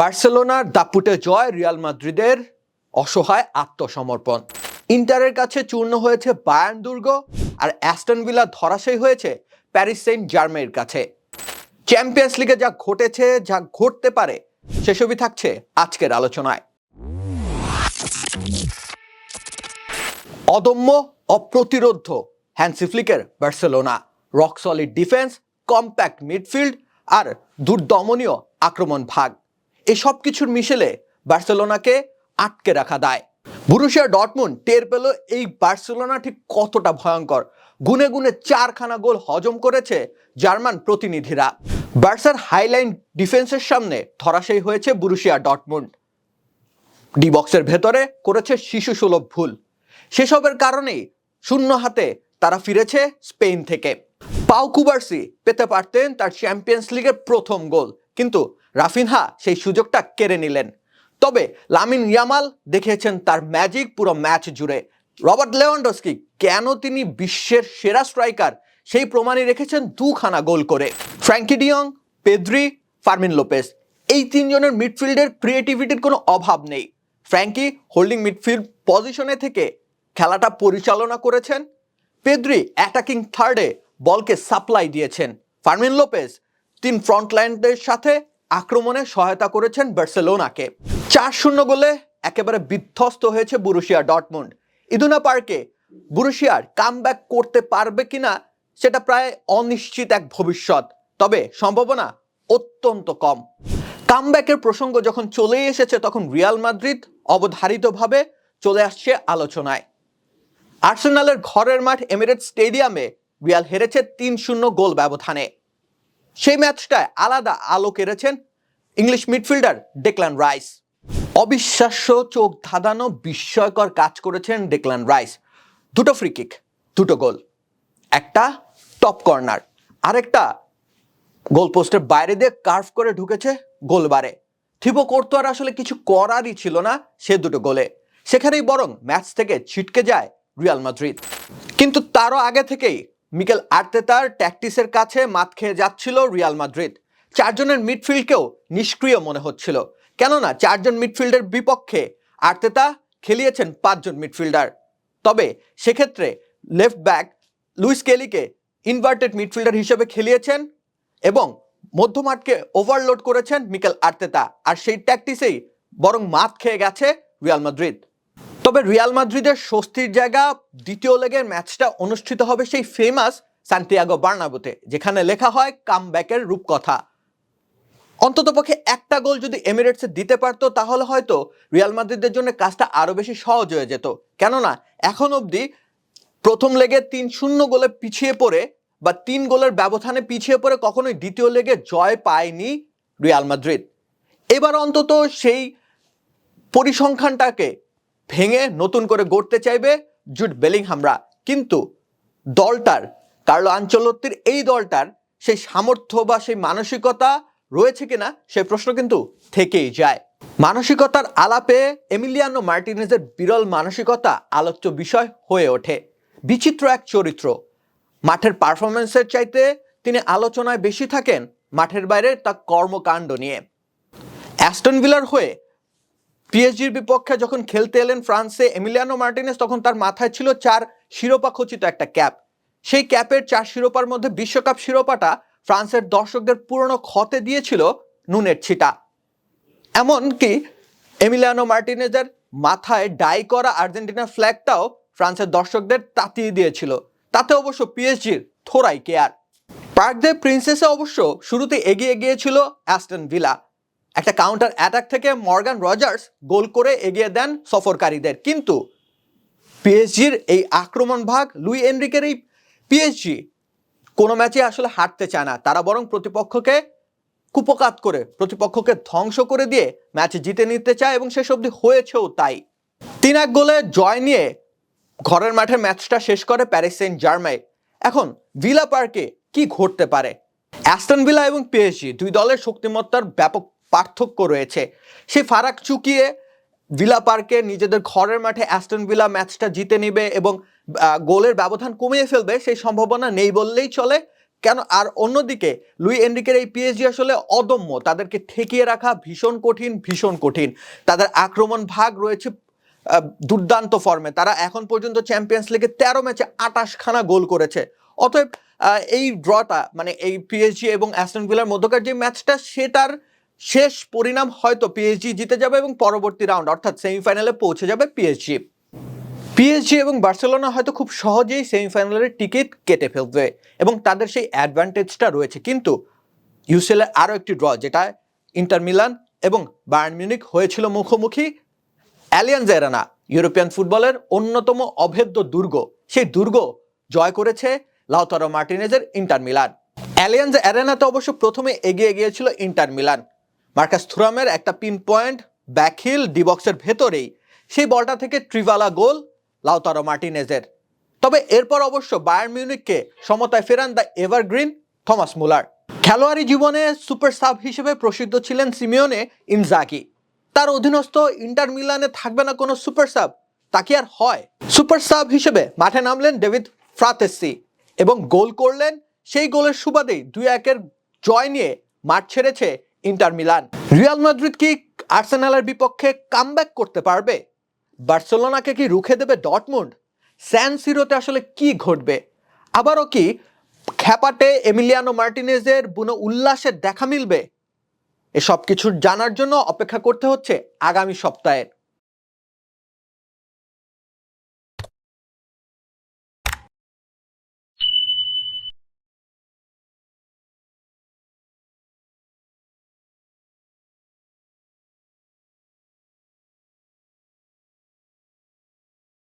বার্সেলোনার দাপুটে জয়, রিয়াল মাদ্রিদের অসহায় আত্মসমর্পণ। ইন্টারের কাছে চূর্ণ হয়েছে বায়ার্ন দুর্গ আর অ্যাস্টন ভিলা ধরাশায়ী হয়েছে প্যারিস সেন্ট জার্মের কাছে। চ্যাম্পিয়ন্স লিগে যা ঘটেছে, যা ঘটতে পারে, সেসবই থাকছে আজকের আলোচনায়। অদম্য, অপ্রতিরোধ্য Hansi ফ্লিকের Barcelona. Rock solid defence, compact midfield আর দুর্দমনীয় আক্রমণ ভাগ। এই সব কিছুর মিশেলে বার্সেলোনাকে আটকে রাখা দায়। বুরুশিয়া ডটমুন্ড টের পেল এই বার্সেলোনা ঠিক কতটা ভয়ঙ্কর। গুনে গুনে চারখানা গোল হজম করেছে জার্মান প্রতিনিধিরা। বার্সার হাইলাইন ডিফেন্সের সামনে ধরাশায়ী হয়েছে বুরুশিয়া ডটমুন্ড ডি বক্সের ভেতরে করেছে শিশু সুলভ ভুল। সেসবের কারণেই শূন্য হাতে তারা ফিরেছে স্পেন থেকে। পাউ কুবার্সি পেতে পারতেন তার চ্যাম্পিয়ন্স লিগের প্রথম গোল, কিন্তু রাফিনহা সেই সুযোগটা কেড়ে নিলেন। তবে লামিন ইয়ামাল দেখিয়েছেন তার ম্যাজিক পুরো ম্যাচ জুড়ে। রবার্ট লেওয়ান্ডস্কি কেন তিনি বিশ্বের সেরা স্ট্রাইকার সেই প্রমাণই রেখেছেন দুখানা গোল করে। Frenkie de Jong Pedri, Fermin Lopez এই তিনজনের মিডফিল্ডের ক্রিয়েটিভিটির কোনো অভাব নেই। ফ্র্যাঙ্কি হোল্ডিং মিডফিল্ড পজিশনে থেকে খেলাটা পরিচালনা করেছেন। পেদ্রি অ্যাটাকিং থার্ডে বলকে সাপ্লাই দিয়েছেন। ফার্মিন লোপেস তিন ফ্রন্টলাইনদের সাথে আক্রমণে সহায়তা করেছেন বার্সেলোনাকে। চার শূন্য গোলে একেবারে বিধ্বস্ত হয়েছে বুরুশিয়া ডটমুন্ড ইদুনা পার্কে বুরুশিয়ার কাম করতে পারবে কিনা সেটা প্রায় অনিশ্চিত এক ভবিষ্যৎ, তবে সম্ভাবনা অত্যন্ত কম। কামব্যাকের প্রসঙ্গ যখন চলে এসেছে, তখন রিয়াল মাদ্রিদ অবধারিতভাবে চলে আসছে আলোচনায়। আর্সেনালের ঘরের মাঠ এমিরেট স্টেডিয়ামে রিয়াল হেরেছে তিন শূন্য গোল ব্যবধানে। সেই ম্যাচটায় আলাদা আলো কেড়েছেন ইংলিশ মিডফিল্ডার ডেকলান রাইস। অবিশ্বাস্য চোখ ধাঁধানো বিস্ময়কর কাজ করেছেন ডেকলান রাইস। দুটো ফ্রি কিক দুটো গোল। একটা টপ কর্নার আরেকটা গোল পোস্টের বাইরে দিয়ে কার্ভ করে ঢুকেছে গোলবারে। থিবো কোর্তোয়ার আসলে কিছু করারই ছিল না সে দুটো গোলে। সেখানেই বরং ম্যাচ থেকে ছিটকে যায় রিয়াল মাদ্রিদ। কিন্তু তারও আগে থেকেই মিকেল আর্তেতার ট্যাকটিসের কাছে মাত খেয়ে যাচ্ছিল রিয়াল মাদ্রিদ। চারজনের মিডফিল্ডকেও নিষ্ক্রিয় মনে হচ্ছিল। কেননা চারজন মিডফিল্ডের বিপক্ষে আর্তেতা খেলিয়েছেন পাঁচজন মিডফিল্ডার। তবে সেক্ষেত্রে লেফট ব্যাক লুইস কেলিকে ইনভার্টেড মিডফিল্ডার হিসেবে খেলিয়েছেন এবং মধ্যমাঠকে ওভারলোড করেছেন মিকেল আর্তেতা। আর সেই ট্যাকটিসেই বরং মাত খেয়ে গেছে রিয়াল মাদ্রিদ। তবে রিয়াল মাদ্রিদের স্বস্তির জায়গা দ্বিতীয় লেগের ম্যাচটা অনুষ্ঠিত হবে সেই ফেমাস সান্টিয়াগো বার্নাবুতে যেখানে লেখা হয় কামব্যাকের রূপকথা। অন্ততপক্ষে একটা গোল যদি এমিরেটসে দিতে পারতো, তাহলে হয়তো রিয়াল মাদ্রিদের জন্য কাজটা আরও বেশি সহজ হয়ে যেত। কেননা, এখন অবধি প্রথম লেগে তিন শূন্য গোলে পিছিয়ে পড়ে বা তিন গোলের ব্যবধানে পিছিয়ে পড়ে কখনোই দ্বিতীয় লেগে জয় পায়নি রিয়াল মাদ্রিদ। এবার অন্তত সেই পরিসংখ্যানটাকে ভেঙে নতুন করে গড়তে চাইবে জুট বেলিংহামরা। কিন্তু দলটার, কার্লো আঞ্চলত্তির এই দলটার সেই সামর্থ্য বা সেই মানসিকতা রয়েছে কিনা সেই প্রশ্ন কিন্তু থেকেই যায়। মানসিকতার আলাপে এমিলিয়ানো মার্টিনেজের বিরল মানসিকতা আলোচ্য বিষয় হয়ে ওঠে। বিচিত্র এক চরিত্র। মাঠের পারফরমেন্সের চাইতে তিনি আলোচনায় বেশি থাকেন মাঠের বাইরে তার কর্মকাণ্ড নিয়ে। অ্যাস্টন ভিলার হয়ে পিএসজির বিপক্ষে যখন খেলতে এলেন ফ্রান্সে, এমিলিয়ানো মার্টিনেস তখন তার মাথায় ছিল চার শিরোপা খচিত একটা ক্যাপ। সেই ক্যাপের চার শিরোপার মধ্যে বিশ্বকাপ শিরোপাটা ফ্রান্সের দর্শকদের পুরনো ক্ষতে দিয়েছিল নুনের ছিটা। এমনকি এমিলিয়ানো মার্টিনেজের মাথায় ডাই করা আর্জেন্টিনার ফ্ল্যাগটাও ফ্রান্সের দর্শকদের তাতিয়ে দিয়েছিল। তাতে অবশ্য পিএসজির থোড়াই কেয়ার। পার্ক দে প্রিন্সেসে অবশ্য শুরুতে এগিয়ে গিয়েছিল অ্যাস্টন ভিলা। একটা কাউন্টার অ্যাটাক থেকে মর্গান রজার্স গোল করে এগিয়ে দেন সফরকারীদের। কিন্তু পিএসজির এই আক্রমণ ভাগ লুই এনরিকের এই পিএসজি কোনো ম্যাচে আসলে হারতে চায় না। তারা বরং প্রতিপক্ষকে কুপকাত করে, প্রতিপক্ষকে ধ্বংস করে দিয়ে ম্যাচ জিতে নিতে চায় এবং শেষ অবধি হয়েছেও তাই। তিন এক গোলে জয় নিয়ে ঘরের মাঠে ম্যাচটা শেষ করে প্যারিস সেন্ট জার্মাই এখন ভিলা পার্কে কি ঘটতে পারে? অ্যাস্টন ভিলা এবং পিএসজি দুই দলের শক্তিমত্তার ব্যাপক পার্থক্য রয়েছে। সেই ফারাক চুকিয়ে ভিলা পার্কে নিজেদের ঘরের মাঠে অ্যাস্টন ভিলা ম্যাচটা জিতে নেবে এবং গোলের ব্যবধান কমিয়ে ফেলবে সেই সম্ভাবনা নেই বললেই চলে। কেন? আর অন্যদিকে, লুই এনরিকের এই পিএসজি আসলে অদম্য। তাদেরকে ঠেকিয়ে রাখা ভীষণ কঠিন ভীষণ কঠিন। তাদের আক্রমণ ভাগ রয়েছে দুর্দান্ত ফর্মে তারা এখন পর্যন্ত চ্যাম্পিয়ন্স লিগে তেরো ম্যাচে আটাশখানা গোল করেছে। অতএব এই ড্রটা মানে এই পিএসজি এবং অ্যাস্টন ভিলার মধ্যকার যে ম্যাচটা, সেটার শেষ পরিণাম হয়তো পিএসজি জিতে যাবে এবং পরবর্তী রাউন্ড অর্থাৎ সেমিফাইনালে পৌঁছে যাবে পিএসজি পিএসজি এবং বার্সেলোনা হয়তো খুব সহজেই সেমিফাইনালের টিকিট কেটে ফেলবে এবং তাদের সেই অ্যাডভান্টেজটা রয়েছে। কিন্তু ইউসিএলের আরও একটি ড্র যেটা ইন্টার মিলান এবং বায়ার্ন মিউনিক হয়েছিল মুখোমুখি অ্যালিয়ান্স এরানা ইউরোপিয়ান ফুটবলের অন্যতম অভেদ্য দুর্গ। সেই দুর্গ জয় করেছে লাউতারো মার্টিনেজের ইন্টার মিলান অ্যালিয়ান্স অ্যারেনাতে অবশ্য প্রথমে এগিয়ে গিয়েছিল ইন্টার মিলান মার্কাস থুরামের একটা পিন পয়েন্ট ব্যাকহিল ডিবক্সের ভেতরেই। সেই বলটা থেকে ট্রিভালা গোল, লাউতারো মার্টিনেজের। তবে এরপর অবশ্য বায়ার মিউনিককে সমতায় ফেরান দ্য এভারগ্রিন থমাস মুলার। খেলোয়াড়ি জীবনে সুপার সাব হিসেবে প্রসিদ্ধ ছিলেন সিমিওনে ইনজাকি তার অধীনস্থ ইন্টার মিলানে থাকবে না কোনো সুপার সাব, তা কি আর হয়? সুপার সাব হিসেবে মাঠে নামলেন ডেভিড ফ্রাতেসি এবং গোল করলেন সেই গোলের সুবাদেই দুই একের জয় নিয়ে মাঠ ছেড়েছে ইন্টার মিলান। রিয়াল মাদ্রিদ কি আর্সেনালের বিপক্ষে কামব্যাক করতে পারবে? বার্সেলোনাকে কি রুখে দেবে ডটমুন্ড? স্যান সিরোতে আসলে কি ঘটবে? আবারও কি খ্যাপাটে এমিলিয়ানো মার্টিনেজের বুনো উল্লাসের দেখা মিলবে? এসব কিছুর জানার জন্য অপেক্ষা করতে হচ্ছে আগামী সপ্তাহের